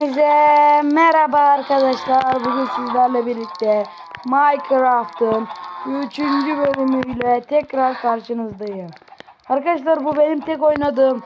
Herkese merhaba arkadaşlar. Bugün sizlerle birlikte Minecraft'ın 3. bölümüyle tekrar karşınızdayım. Arkadaşlar bu benim tek oynadığım,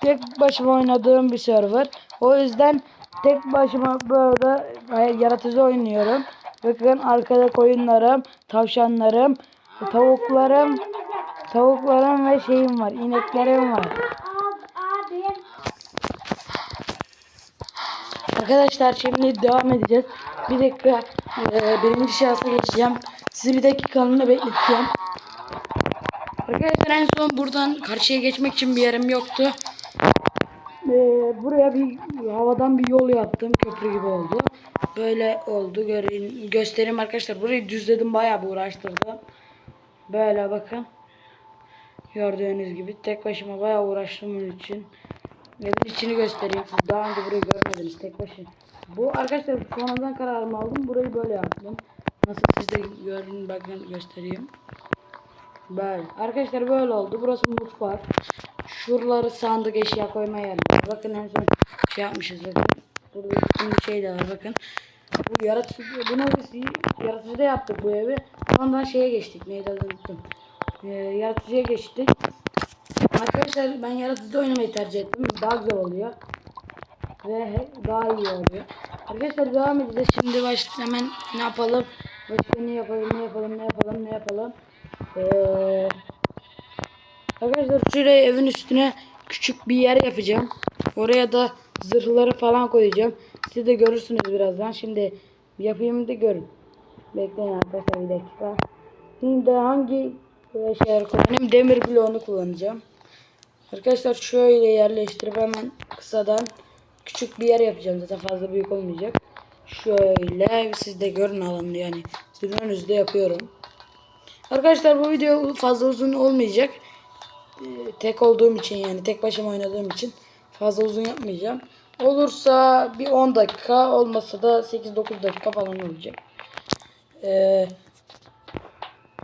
tek başıma oynadığım bir server. O yüzden tek başıma böyle yaratıcı oynuyorum. Bakın arkada koyunlarım, tavşanlarım, tavuklarım, tavuklarım ve şeyim var, ineklerim var. Arkadaşlar şimdi devam edeceğiz. Bir dakika e, birinci şahsa geçeceğim. Sizi bir dakikalığına bekleteceğim. Arkadaşlar en son buradan karşıya geçmek için bir yerim yoktu. E, buraya bir havadan bir yol yaptım. Köprü gibi oldu. Böyle oldu. Görün, göstereyim arkadaşlar. Burayı düzledim. Bayağı bir uğraştırdım. Böyle bakın. Gördüğünüz gibi tek başıma bayağı uğraştım bunun için. Evin içini göstereyim. Siz daha önce burayı görmediniz tek başına. Bu arkadaşlar sonradan kararımı aldım. Burayı böyle yaptım. Nasıl siz de görün bakın göstereyim. Böyle. Arkadaşlar böyle oldu. Burası mutfak. Şuraları sandık eşya koyma yerleri. Bakın en son şey yapmışız bakın. Burada bir şey de var bakın. Bu yaratıcı, bunu biz yaratıcıda yaptık bu evi. Ondan şeye geçtik. Neydi adını unuttum. Ee, yaratıcıya geçtik. Arkadaşlar ben yaratıcıda oynamayı tercih ettim. Daha güzel oluyor. Ve daha iyi oluyor. Arkadaşlar devam edeceğiz. Şimdi başta hemen ne yapalım? Başka ne yapalım, ne yapalım, ne yapalım, ne yapalım? Ee, arkadaşlar şuraya evin üstüne küçük bir yer yapacağım. Oraya da zırhları falan koyacağım. Siz de görürsünüz birazdan. Şimdi yapayım da görün. Bekleyin arkadaşlar bir dakika. Şimdi hangi e, şeyler kullanayım? Demir bloğunu kullanacağım. Arkadaşlar şöyle yerleştirip hemen kısadan küçük bir yer yapacağım. Zaten fazla büyük olmayacak. Şöyle siz de görün alanı yani. Sizin yapıyorum. Arkadaşlar bu video fazla uzun olmayacak. Ee, tek olduğum için yani tek başıma oynadığım için fazla uzun yapmayacağım. Olursa bir 10 dakika olmasa da 8-9 dakika falan olacak. Ee,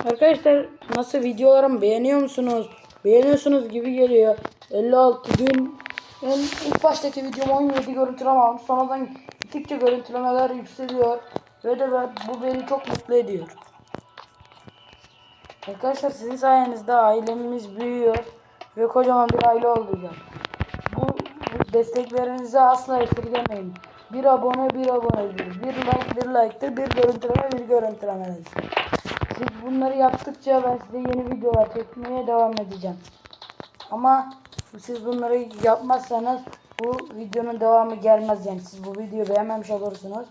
Arkadaşlar nasıl videolarımı beğeniyor musunuz? Beğeniyorsunuz gibi geliyor. 56 dün en ilk baştaki videom 17 görüntüleme almış. Sonradan gittikçe görüntülemeler yükseliyor. Ve de ben, bu beni çok mutlu ediyor. Arkadaşlar sizin sayenizde ailemiz büyüyor. Ve kocaman bir aile olacak. Bu, bu desteklerinizi asla esirgemeyin. Bir abone bir abonedir. Bir like bir like'tir. Bir görüntüleme bir görüntülemedir. Siz bunları yaptıkça ben size yeni videolar çekmeye devam edeceğim. Ama siz bunları yapmazsanız bu videonun devamı gelmez yani. Siz bu videoyu beğenmemiş olursunuz.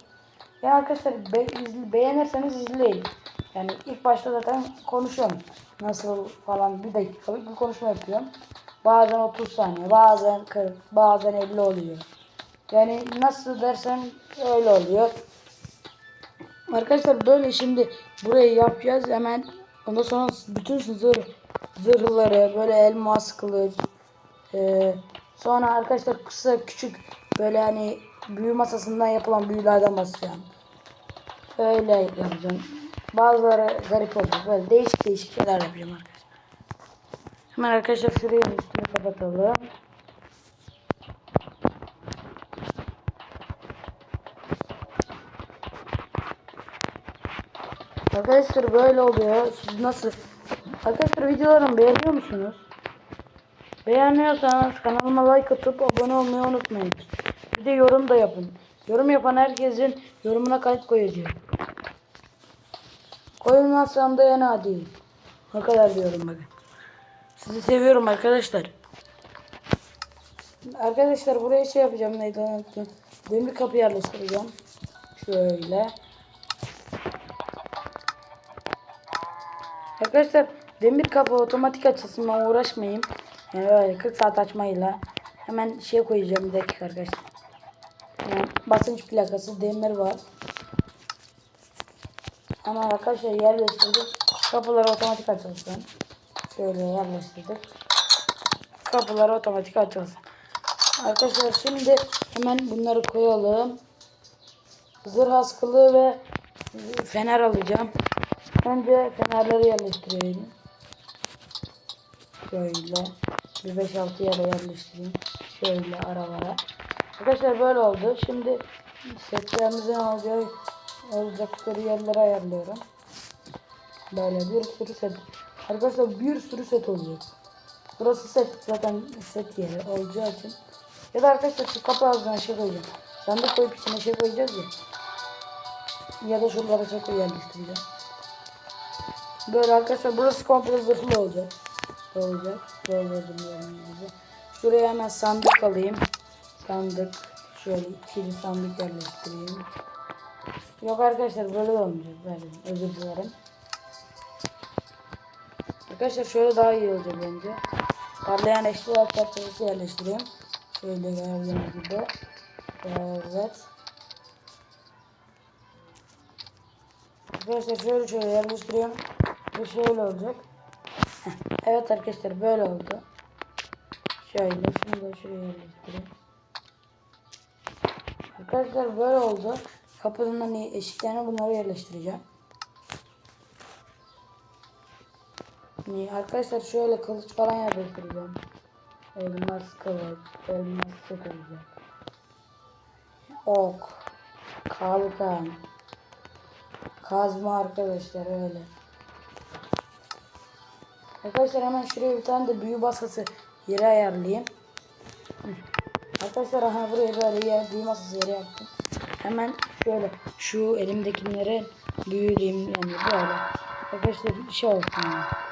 Ya arkadaşlar be beğenirseniz izleyin. Yani ilk başta zaten konuşuyorum. Nasıl falan bir dakikalık bir konuşma yapıyorum. Bazen 30 saniye, bazen 40, bazen 50 oluyor. Yani nasıl dersen öyle oluyor. Arkadaşlar böyle şimdi burayı yapacağız hemen ondan sonra bütün zırh zırhları böyle elmas kılıç ee, sonra arkadaşlar kısa küçük böyle hani büyü masasından yapılan büyülerden basacağım. Öyle yapacağım. Bazıları garip oldu. Böyle değişik değişik şeyler yapacağım arkadaşlar. Hemen arkadaşlar şurayı üstünü kapatalım. Arkadaşlar böyle oluyor. Siz nasıl? Arkadaşlar videolarımı beğeniyor musunuz? Beğeniyorsanız kanalıma like atıp abone olmayı unutmayın. Bir de yorum da yapın. Yorum yapan herkesin yorumuna kayıt koyacağım. Koyulmazsam da yana değil. O kadar diyorum bakın. Sizi seviyorum arkadaşlar. Arkadaşlar buraya şey yapacağım neydi unuttum. Demir kapı yerleştireceğim. Şöyle. Arkadaşlar demir kapı otomatik açılsın ben uğraşmayayım. Yani böyle 40 saat açmayla. Hemen şey koyacağım bir dakika arkadaşlar. Yani basınç plakası demir var. Hemen arkadaşlar yerleştirdik. Kapılar otomatik açılsın. Şöyle yerleştirdik. Kapılar otomatik açılsın. Arkadaşlar şimdi hemen bunları koyalım. Zırh askılı ve fener alacağım. Önce fenerleri yerleştirelim. Şöyle. Bir 5-6 yere yerleştireyim. Şöyle aralara. Arkadaşlar böyle oldu. Şimdi setlerimizin olacağı olacakları yerlere ayarlıyorum. Böyle bir sürü set. Arkadaşlar bir sürü set oluyor. Burası set zaten set yeri olacağı için. Ya da arkadaşlar şu kapı ağzına şey koyacağım. Sandık koyup içine şey koyacağız ya. Ya da şuralara şey koy yerleştireceğim. Böyle arkadaşlar burası komple zırhlı olacak. Olacak. Durmuyorum gibi. Şuraya hemen sandık alayım. Sandık. Şöyle ikili sandık yerleştireyim. Yok arkadaşlar böyle olmayacak. Böyle özür dilerim. Arkadaşlar şöyle daha iyi olacak bence. Parlayan eşyalar çerçevesi yerleştireyim. Şöyle gördüğünüz gibi. Evet. Arkadaşlar şöyle şöyle yerleştiriyorum. Ve şöyle olacak. Evet arkadaşlar böyle oldu. Şöyle şunu da şuraya yerleştireyim. Arkadaşlar böyle oldu. Kapının hani eşiklerine bunları yerleştireceğim. Hani arkadaşlar şöyle kılıç falan yerleştireceğim. Elmas kılıç, elmas sıkılacak. Ok, kalkan, kazma arkadaşlar öyle. Arkadaşlar hemen şuraya bir tane de büyü basası yeri ayarlayayım. Arkadaşlar aha buraya böyle yer, büyü masası yeri yaptım. Hemen şöyle şu elimdekileri büyüleyeyim yani böyle. Arkadaşlar bir şey olsun yani.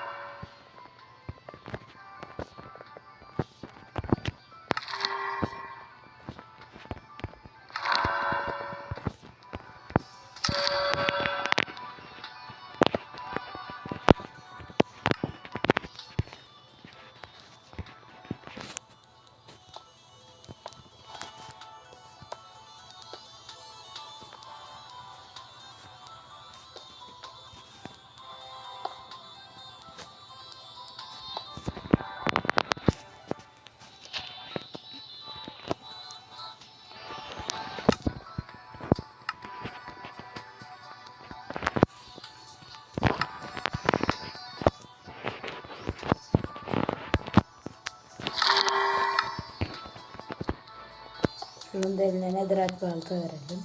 Şunun da eline netherite balta verelim.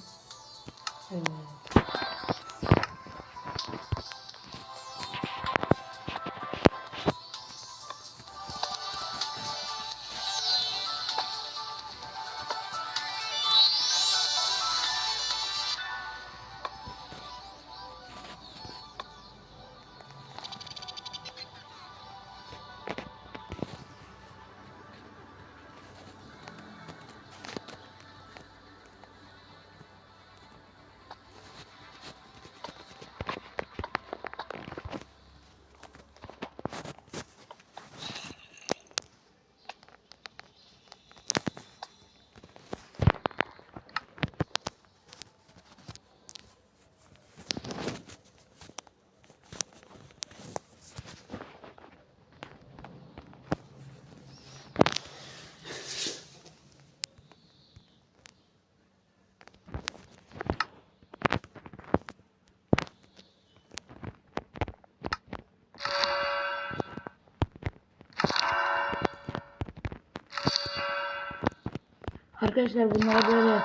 Arkadaşlar bunlara böyle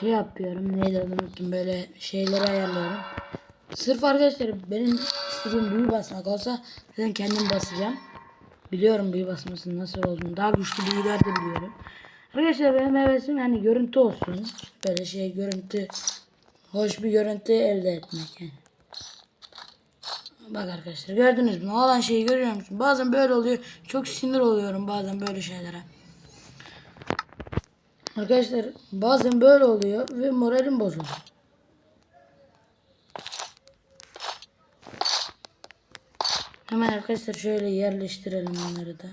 şey yapıyorum. Neydi adını unuttum. Böyle şeyleri ayarlıyorum. Sırf arkadaşlar benim istediğim büyü basmak olsa zaten kendim basacağım. Biliyorum büyü basmasının nasıl olduğunu. Daha güçlü büyüler de biliyorum. Arkadaşlar benim hevesim hani görüntü olsun. Böyle şey görüntü hoş bir görüntü elde etmek yani. Bak arkadaşlar gördünüz mü? Olan şeyi görüyor musun? Bazen böyle oluyor. Çok sinir oluyorum bazen böyle şeylere. Arkadaşlar bazen böyle oluyor ve moralim bozuluyor. Hemen arkadaşlar şöyle yerleştirelim bunları da.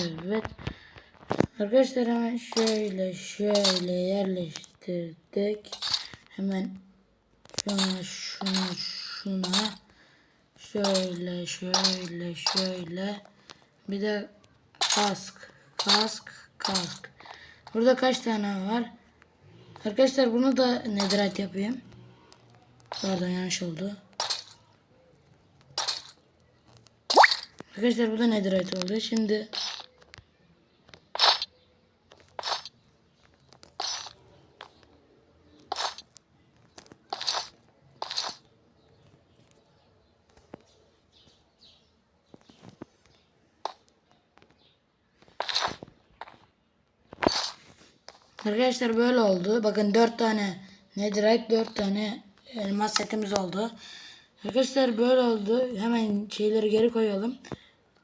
Evet. Arkadaşlar hemen şöyle şöyle yerleştirdik. Hemen şuna şuna şuna şöyle şöyle şöyle bir de kask kask kask. Burada kaç tane var? Arkadaşlar bunu da netherite yapayım. Pardon yanlış oldu. Arkadaşlar bu da netherite oldu. Şimdi Arkadaşlar böyle oldu. Bakın 4 tane netherite 4 tane elmas setimiz oldu. Arkadaşlar böyle oldu. Hemen şeyleri geri koyalım.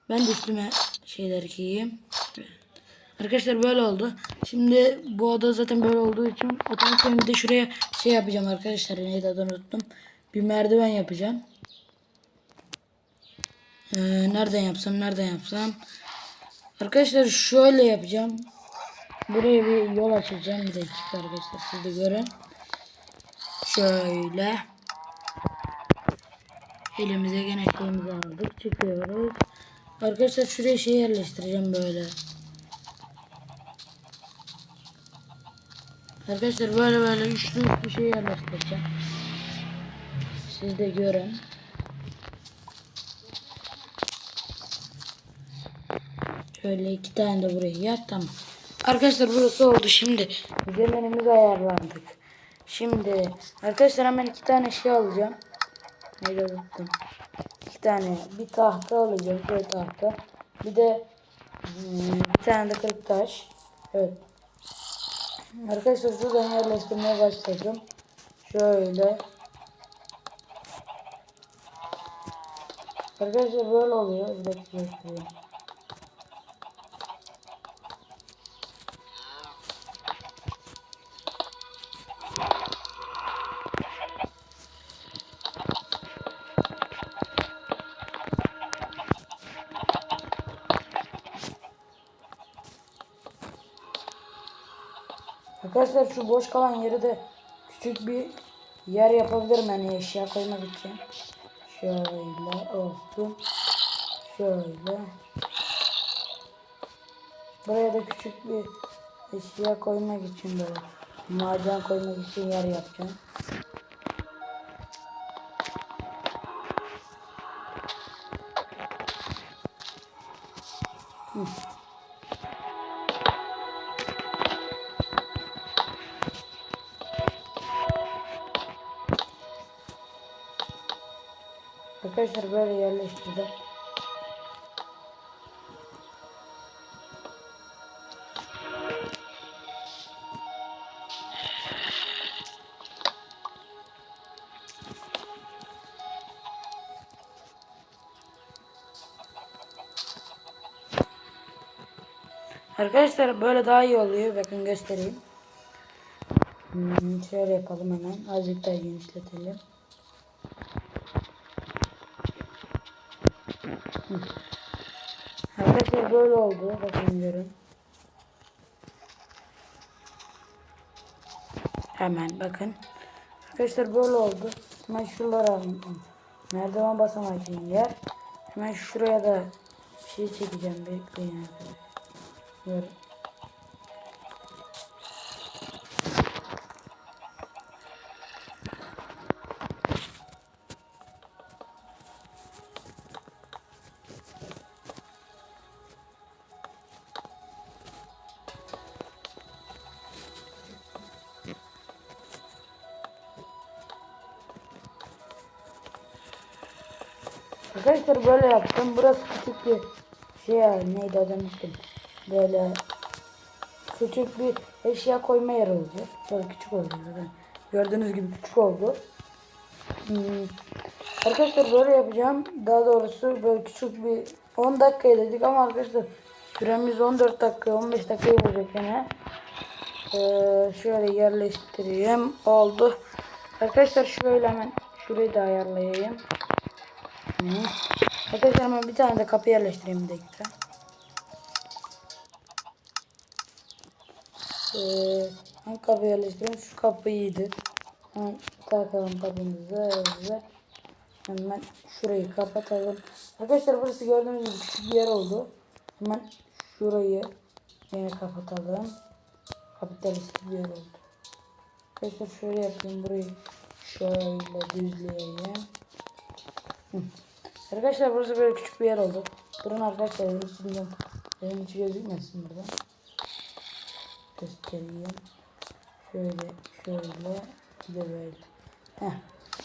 Ben de üstüme şeyleri giyeyim. Arkadaşlar böyle oldu. Şimdi bu oda zaten böyle olduğu için otomatik bir de şuraya şey yapacağım arkadaşlar. Neydi adını unuttum. Bir merdiven yapacağım. Ee, nereden yapsam nereden yapsam. Arkadaşlar şöyle yapacağım. Buraya bir yol açacağım. Bir dakika arkadaşlar siz de görün. Şöyle. Elimize gene şeyimizi aldık. Çıkıyoruz. Arkadaşlar şuraya şey yerleştireceğim böyle. Arkadaşlar böyle böyle üçlü üçlü şey yerleştireceğim. Siz de görün. Şöyle iki tane de buraya yap tamam. Arkadaşlar burası oldu şimdi. Zeminimizi ayarlandık. Şimdi arkadaşlar hemen iki tane şey alacağım. Neyle unuttum. İki tane bir tahta alacağım. Şöyle tahta. Bir de hmm, bir tane de kırık taş. Evet. Arkadaşlar şuradan yerleştirmeye başladım. Şöyle. Arkadaşlar böyle oluyor. Bir dakika Arkadaşlar şu boş kalan yeri de küçük bir yer yapabilirim hani eşya koymak için. Şöyle olsun. Şöyle. Buraya da küçük bir eşya koymak için böyle maden koymak için yer yapacağım. Hı. Arkadaşlar böyle yerleştirdim. Arkadaşlar böyle daha iyi oluyor. Bakın göstereyim. Hmm, şöyle yapalım hemen. Azıcık daha genişletelim. Arkadaşlar böyle oldu. Bakın görün. Hemen bakın. Arkadaşlar böyle oldu. Hemen şuralara alayım. merdiven basamak için yer. Hemen şuraya da şey çekeceğim. Bekleyin arkadaşlar. Görün. Arkadaşlar böyle yaptım. Burası küçük bir şey yani neydi adını unuttum. Böyle küçük bir eşya koyma yeri olacak. Böyle küçük oldu zaten. Gördüğünüz gibi küçük oldu. Hmm. Arkadaşlar böyle yapacağım. Daha doğrusu böyle küçük bir 10 dakika dedik ama arkadaşlar süremiz 14 dakika 15 dakika olacak yine. Ee, şöyle yerleştireyim. Oldu. Arkadaşlar şöyle hemen şurayı da ayarlayayım. Arkadaşlar hemen bir tane de kapı yerleştireyim bir dakika. Ee, kapı yerleştireyim? Şu kapı iyidir. Hemen takalım kapımızı. Hemen şurayı kapatalım. Arkadaşlar burası gördüğünüz gibi küçük bir yer oldu. Hemen şurayı yine kapatalım. Kapitalist bir yer oldu. Arkadaşlar şöyle yapayım. Burayı şöyle düzleyeyim. Hı. Arkadaşlar burası böyle küçük bir yer oldu. Durun arkadaşlar elim içinden elim içi gözükmesin burada. Göstereyim. Şöyle şöyle bir de böyle. Heh.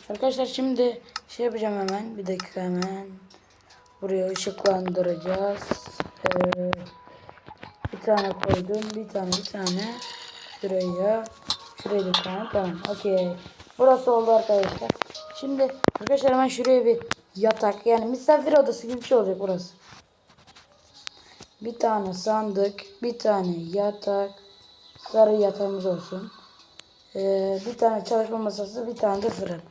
Arkadaşlar şimdi şey yapacağım hemen. Bir dakika hemen. Buraya ışıklandıracağız. Ee, bir tane koydum. Bir tane bir tane. Şuraya. Şuraya da tamam. Tamam. Okey. Burası oldu arkadaşlar. Şimdi arkadaşlar hemen şuraya bir yatak yani misafir odası gibi bir şey olacak burası. Bir tane sandık, bir tane yatak, sarı yatağımız olsun. Ee, bir tane çalışma masası, bir tane de fırın.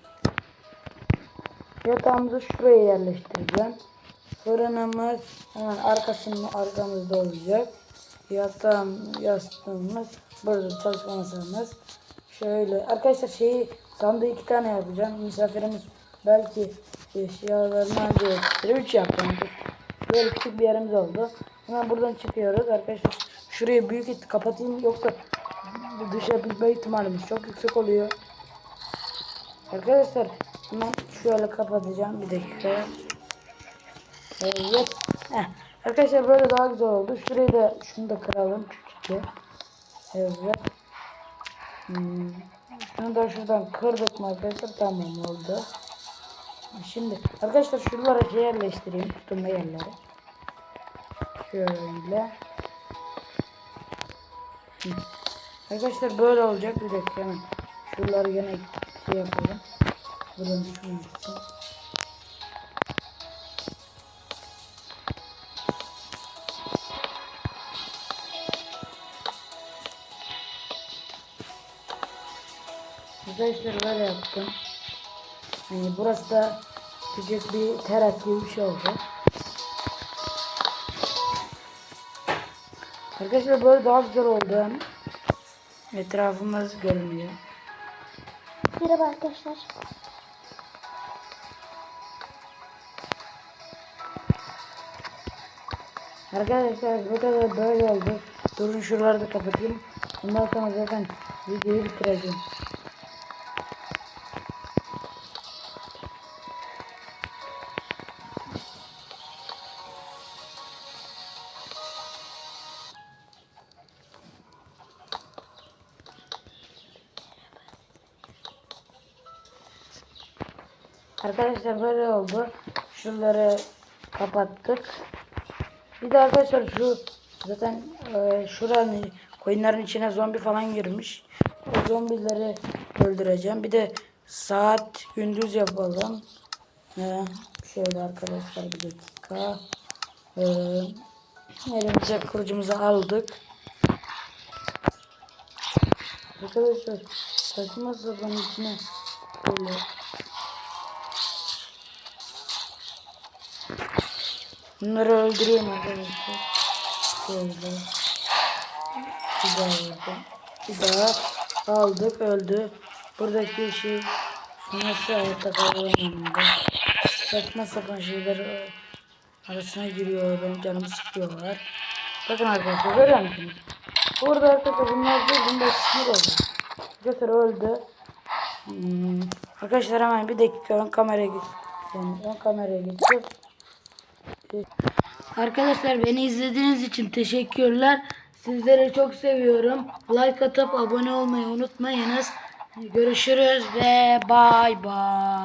Yatağımızı şuraya yerleştireceğim. Fırınımız hemen arkasında arkamızda olacak. Yatağım, yastığımız, burada çalışma masamız. Şöyle arkadaşlar şeyi sandığı iki tane yapacağım. Misafirimiz belki eşyalarını anca yetiştirir. Üç yaptım. Böyle küçük bir yerimiz oldu. Hemen buradan çıkıyoruz arkadaşlar. Şurayı büyük et kapatayım yoksa bu dışa bilme ihtimalimiz çok yüksek oluyor. Arkadaşlar hemen şöyle kapatacağım bir dakika. Evet. Heh. Arkadaşlar böyle daha güzel oldu. Şurayı da şunu da kıralım küçükçe. Evet. Hmm. Şunu da şuradan kırdık mı arkadaşlar tamam oldu. Şimdi arkadaşlar şuralara yerleştireyim tutunma yerleri. Şöyle. Hı. Arkadaşlar böyle olacak bir dakika hemen. Şuraları yine şey yapalım. Buradan şunu. Arkadaşlar böyle yaptım. Hani burası da küçük bir teras gibi bir şey oldu. Arkadaşlar böyle daha güzel oldu. Etrafımız görünüyor. Merhaba arkadaşlar. Arkadaşlar bu kadar böyle oldu. Durun şuraları da kapatayım. Bundan sonra zaten videoyu bitireceğim. Arkadaşlar böyle oldu. Şunları kapattık. Bir de arkadaşlar şu zaten e, şuranın koyunların içine zombi falan girmiş. O zombileri öldüreceğim. Bir de saat gündüz yapalım. E, şöyle arkadaşlar bir dakika. E, elimize kılıcımızı aldık. Arkadaşlar saçma sapan içine böyle Bunları öldürüyorum arkadaşlar. Bir daha vurdum. Bir daha aldık öldü. Buradaki şey nasıl hayatta kalamam Saçma sapan şeyler e, arasına giriyor. Benim canımı sıkıyorlar. Bakın arkadaşlar görüyor musunuz? Burada arkadaşlar bunlar değil. Bunda sinir oldu. Arkadaşlar öldü. Hmm. Arkadaşlar hemen bir dakika ön kameraya git. Yani ön kameraya geçip Arkadaşlar beni izlediğiniz için teşekkürler. Sizleri çok seviyorum. Like atıp abone olmayı unutmayınız. Görüşürüz ve bay bay.